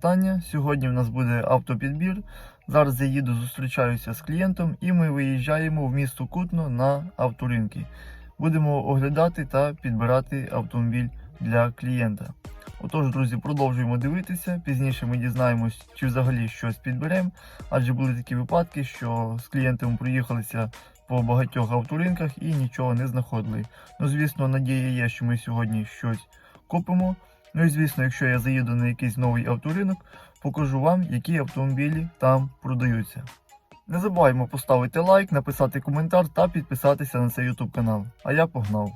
вітання. Сьогодні в нас буде автопідбір. Зараз я їду, зустрічаюся з клієнтом і ми виїжджаємо в місто Кутно на авторинки. Будемо оглядати та підбирати автомобіль для клієнта. Отож, друзі, продовжуємо дивитися. Пізніше ми дізнаємось, чи взагалі щось підберемо, адже були такі випадки, що з клієнтом проїхалися по багатьох авторинках і нічого не знаходили. Ну, звісно, надія є, що ми сьогодні щось купимо. Ну і звісно, якщо я заїду на якийсь новий авторинок, покажу вам, які автомобілі там продаються. Не забуваємо поставити лайк, написати коментар та підписатися на цей YouTube канал. А я погнав.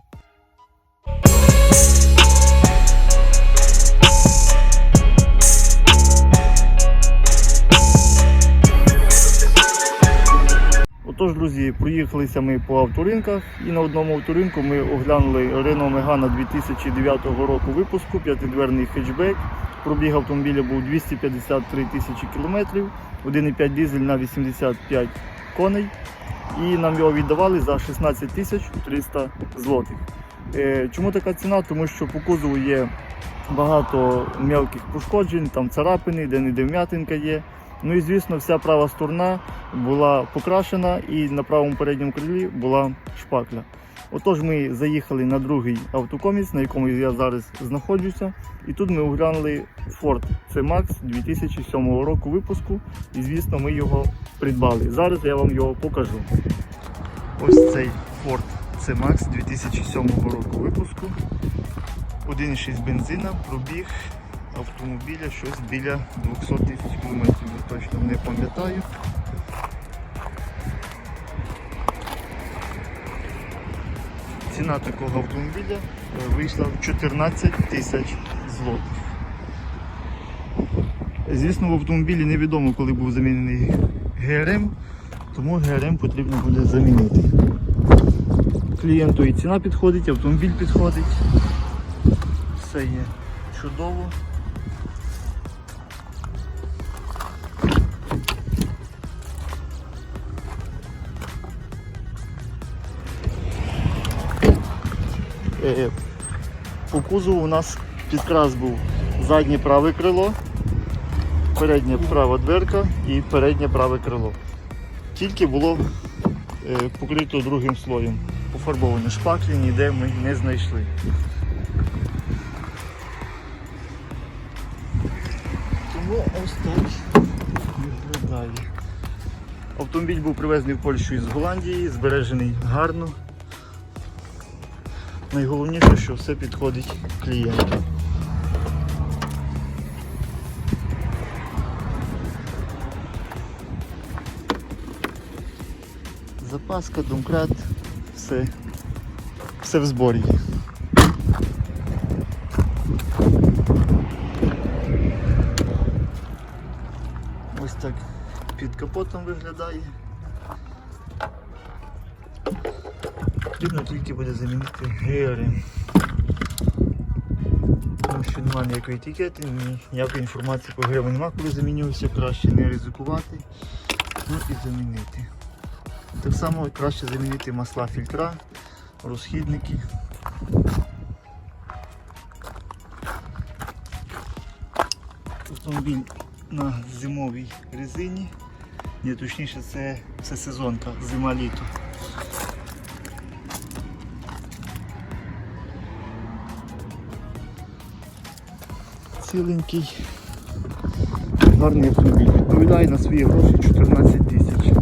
Проїхалися ми по авторинках і на одному авторинку ми оглянули Renault Megane 2009 року випуску, п'ятидверний хетчбек. Пробіг автомобіля був 253 тисячі кілометрів, 1,5 дизель на 85 коней. І нам його віддавали за 16 тисяч 300 злотих. Е, Чому така ціна? Тому що по кузову є багато мелких пошкоджень, там царапини, де-не-де вм'ятинка є. Ну і звісно, вся права сторона була покрашена і на правому передньому крилі була шпакля. Отож, ми заїхали на другий автокоміс, на якому я зараз знаходжуся. І тут ми оглянули Ford C-Max 2007 року випуску. І звісно, ми його придбали. Зараз я вам його покажу. Ось цей Ford C-Max 2007 року випуску. 1,6 бензина, пробіг автомобіля щось біля 200 тисяч кілометрів, я точно не пам'ятаю. Ціна такого автомобіля е, вийшла в 14 тисяч злотих. Звісно, в автомобілі невідомо, коли був замінений ГРМ, тому ГРМ потрібно буде замінити. Клієнту і ціна підходить, автомобіль підходить. Все є чудово. По кузову у нас підкрас був заднє праве крило, передня права дверка і переднє праве крило. Тільки було е, покрито другим слоєм. Пофарбовані шпаклі ніде ми не знайшли. Тому ось так виглядає. Автомобіль був привезений в Польщу із Голландії, збережений гарно. Найголовніше, що все підходить клієнту. Запаска, домкрат, все, все в зборі. Ось так під капотом виглядає. Потрібно тільки буде замінити гери. Тому що немає ніякої етикети, ніякої інформації по грему немає, коли замінювався, краще не ризикувати. Ну і замінити. Так само краще замінити масла фільтра, розхідники. Автомобіль на зимовій резині. Ні, точніше це, це сезонка, зима-літо. Ціленький, гарний автомобіль. Відповідає на свої гроші 14 тисяч.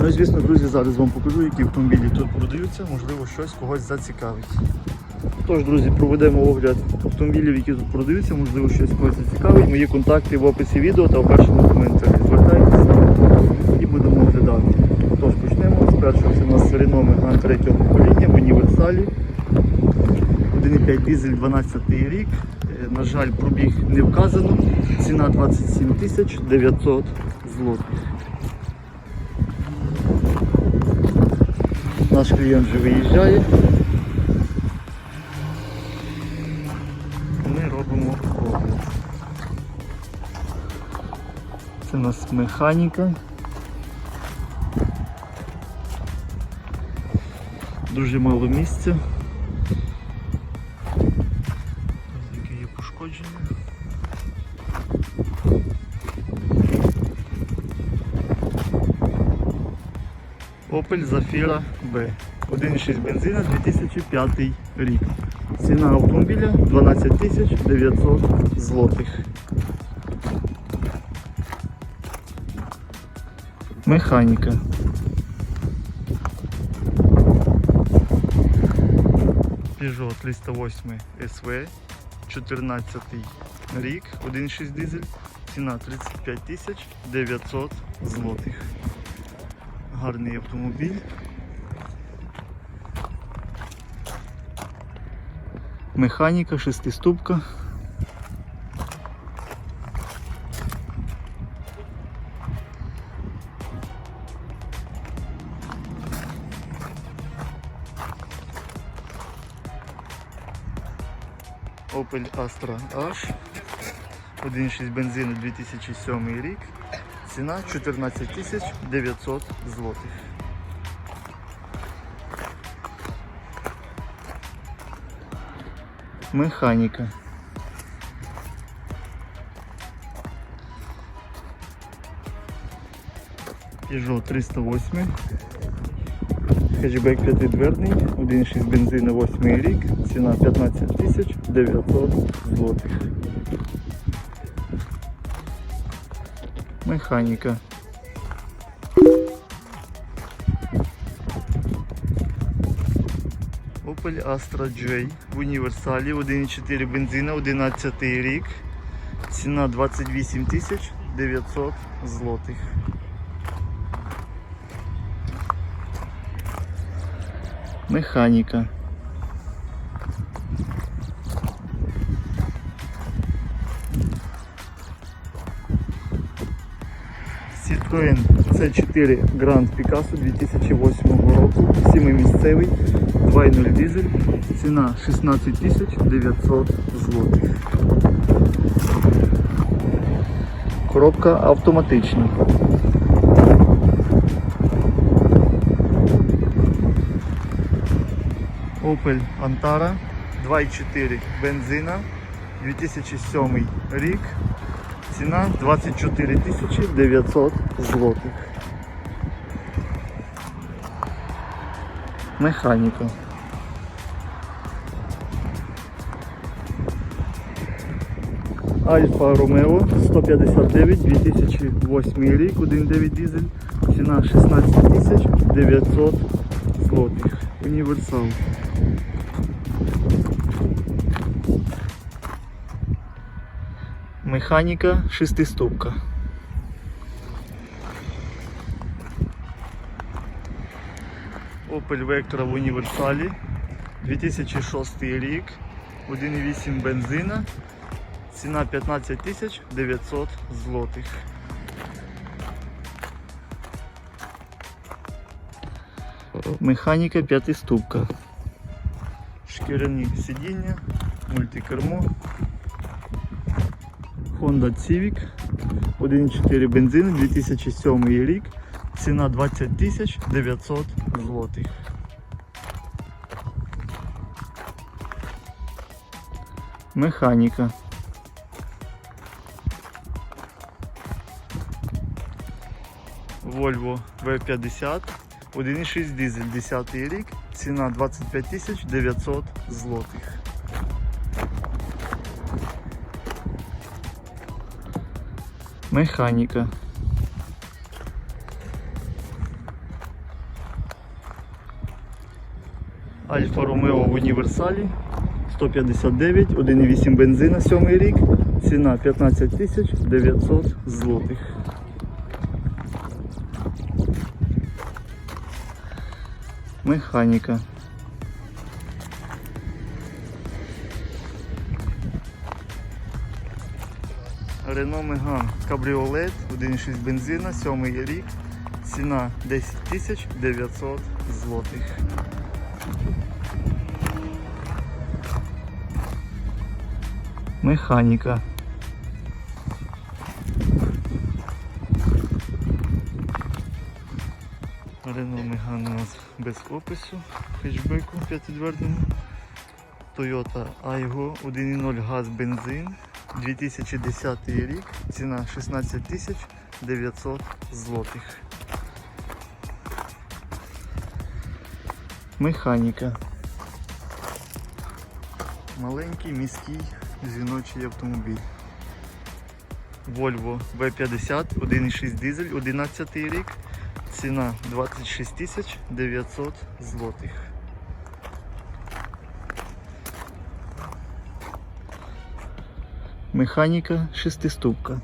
Ну і звісно, друзі, зараз вам покажу, які автомобілі тут продаються, можливо, щось когось зацікавить. Тож, друзі, проведемо огляд автомобілів, які тут продаються, можливо, щось когось зацікавить. Мої контакти в описі відео та в першому коментарі. Звертайтеся і будемо оглядати. Тож почнемо. Спершу це у нас Renault Megane третього покоління в універсалі. 1,5 дизель 12 рік. Е, На жаль, пробіг не вказано. Ціна 27 тисяч 900 злотих. Наш клієнт вже виїжджає. Ми робимо огляд. Це у нас механіка. Дуже мало місця. Opel Zafira B. 1,6 бензина 2005 рік. Ціна автомобіля 12 тисяч 900 злотих. Механіка. Peugeot 308 SV 14 рік, 1,6 дизель, ціна 35 тисяч 900 злотих. Гарний автомобіль. Механіка, шестиступка. Opel Astra H. 1,6 бензину 2007 рік. Ціна 14 тисяч 900 злотих. Механіка. Peugeot 308. Хетчбек п'ятидверний, 1,6 бензина 8 рік, ціна 15 тисяч 900 злотих. Механіка. Opel Astra J в універсалі 1,4 бензина, 11 рік. Ціна 28 тисяч 900 злотих. Механіка. Citroen C4 Grand Picasso 2008 року, 7-місцевий, 2.0 дизель, ціна 16 900 злотих. Коробка автоматична. Opel Antara 2.4 бензина 2007 рік. Ціна 24 тисячі 900 злотих. Механіка. Альфа Ромео 159 2008 рік, 1.9 дизель, ціна 16 тисяч 900 злотих. Універсал. Механіка шестиступка. Opel Vectra в універсалі 2006 рік, 1,8 бензина, ціна 15 900 злотих. Механіка п'ятиступка. Шкіряні сидіння, мультикермо. Honda Civic 1.4 бензин 2007 рік. Ціна 20 тисяч 900 злотих. Механіка. Volvo V50 1.6 дизель 10 рік. Ціна 25 тисяч 900 злотих. Механіка. Альфа Ромео в універсалі 159, 1,8 бензина 7 рік. Ціна 15 тисяч 900 злотих. Механіка. Рено Меган Кабріолет 1,6 бензина, 7 рік. Ціна 10 тисяч 900 злотих. Механіка. Рено Меган у нас без опису, хетчбеку п'ятидверному. Toyota Aygo 1.0 газ бензин 2010 рік, ціна 16 тисяч 900 злотих. Механіка. Маленький міський жіночий автомобіль. Volvo V50, 1,6 дизель, 11 рік. Ціна 26 тисяч 900 злотих. Механіка шестиступка.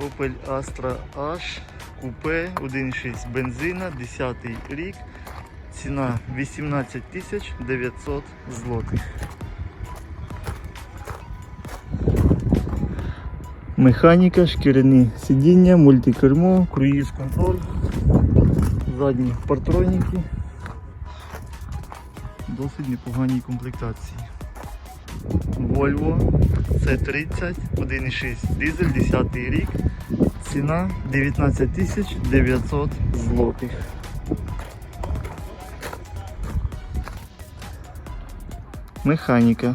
Opel Astra H купе 1.6 бензина, 10 рік. Ціна 18 тисяч 900 злотих. Механіка, шкіряні сидіння, мультикермо, круїз контроль, задні партроніки. Досить непоганій комплектації. Volvo C30, 1.6 дизель, 10 рік. Ціна 19 тисяч 900 злотих. Механіка.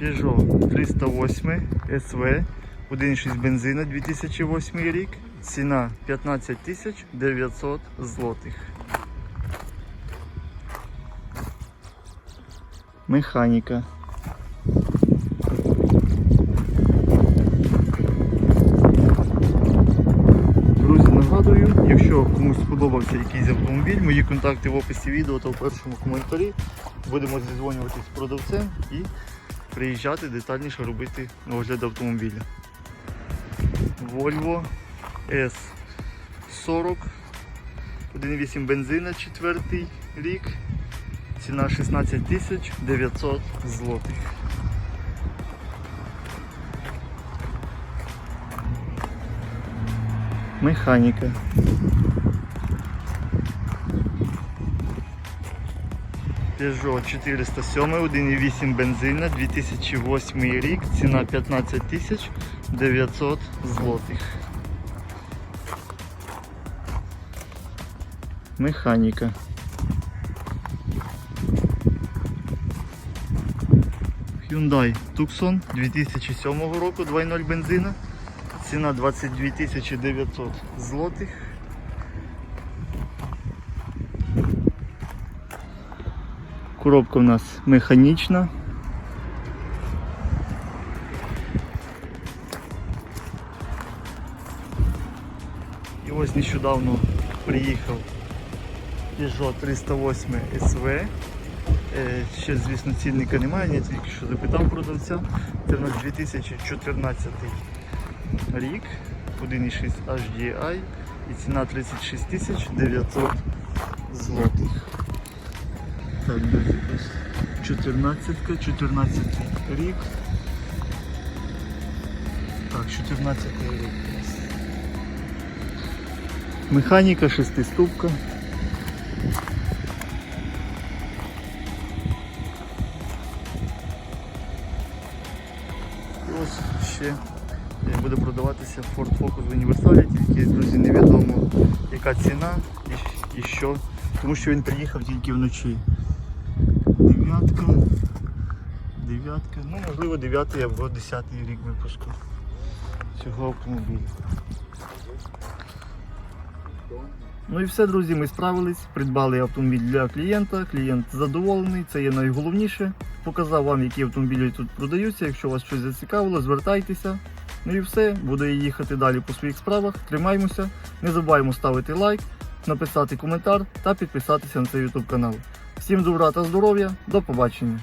Peugeot 308 SV, 1.6 бензина 2008 рік. Ціна 15 тисяч 900 злотих. Механіка. Друзі, нагадую, якщо комусь сподобався якийсь автомобіль, мої контакти в описі відео та в першому коментарі. Будемо зізвонюватися з продавцем і приїжджати детальніше робити огляд автомобіля. Volvo S40, 1.8 бензина, 4 рік. Ціна 16 тисяч 900 злотих. Механіка. Peugeot 407, 1.8 бензина, 2008 рік, ціна 15 тисяч 900 злотих. Механіка. Hyundai Tucson 2007 року 2.0 бензина. Ціна 22 тисячі 900 злотих. Коробка у нас механічна. Ось нещодавно приїхав Peugeot 308 SV. Е, Ще, звісно, цінника немає, я тільки що запитав продавця. Це у нас 2014 рік, 1.6 HDI і ціна 36 900 злотих. Так, друзі, ось 14, 14 рік. Так, 14 рік. Механіка шестиступка. Ось ще буде продаватися Ford Focus в універсалі, тільки, друзі, невідомо яка ціна і що. Тому що він приїхав тільки вночі. Дев'ятка. Дев'ятка. Ну, можливо, дев'ятий або десятий рік випуску цього автомобіля. Ну і все, друзі, ми справились, придбали автомобіль для клієнта. Клієнт задоволений, це є найголовніше. Показав вам, які автомобілі тут продаються. Якщо вас щось зацікавило, звертайтеся. Ну і все, буду їхати далі по своїх справах. Тримаймося. Не забуваємо ставити лайк, написати коментар та підписатися на цей YouTube канал. Всім добра та здоров'я, до побачення!